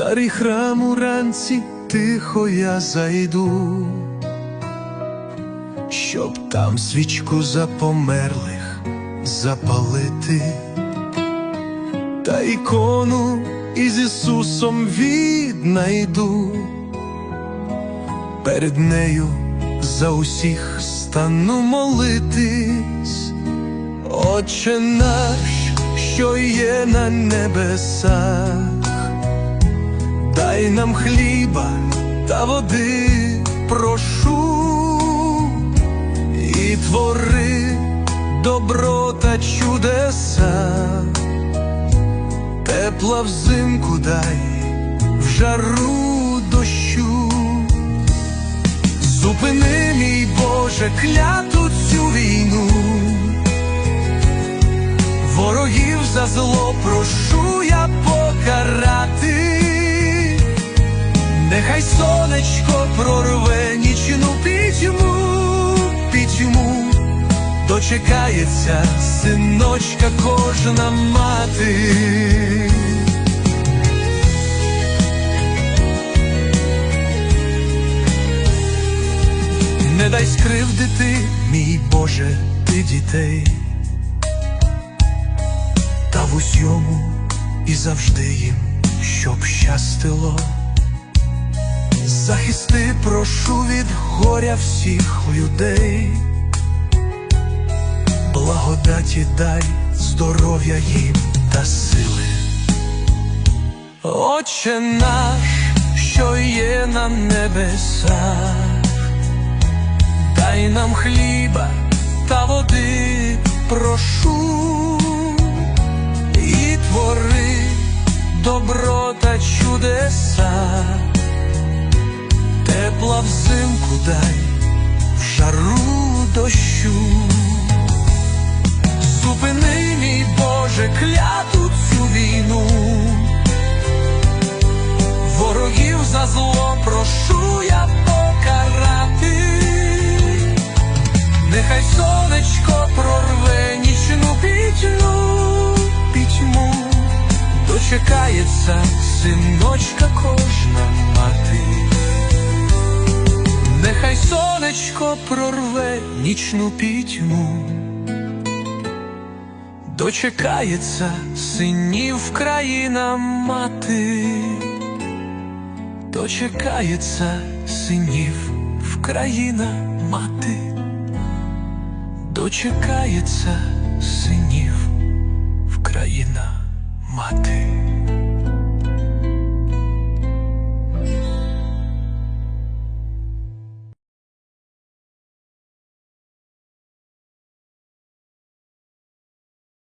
старий храм уранці тихо я зайду, щоб там свічку за померлих запалити, та ікону із Ісусом віднайду, перед нею за усіх стану молитись, Отче наш, що є на небесах, дай нам хліба та води прошу, і твори добро та чудеса, тепла взимку дай в жару дощу. Зупини, мій Боже, кляту цю війну, ворогів за зло прошу дочекається синочка кожна мати. Не дай скривдити, мій Боже, ти дітей, та в усьому і завжди їм, щоб щастило. Захисти, прошу від горя всіх людей, благодаті дай здоров'я їм та сили. Отче наш, що є на небесах, дай нам хліба та води прошу, і твори добро та чудеса, тепла взимку дай в жару дощу. Боже, кляту цю війну, ворогів за зло прошу я покарати. Нехай сонечко прорве нічну пітьму, пітьму, дочекається синочка кожна мати. Нехай сонечко прорве нічну пітьму, дочекається синів країна мати, дочекається синів в країна мати дочекається синів в країна мати.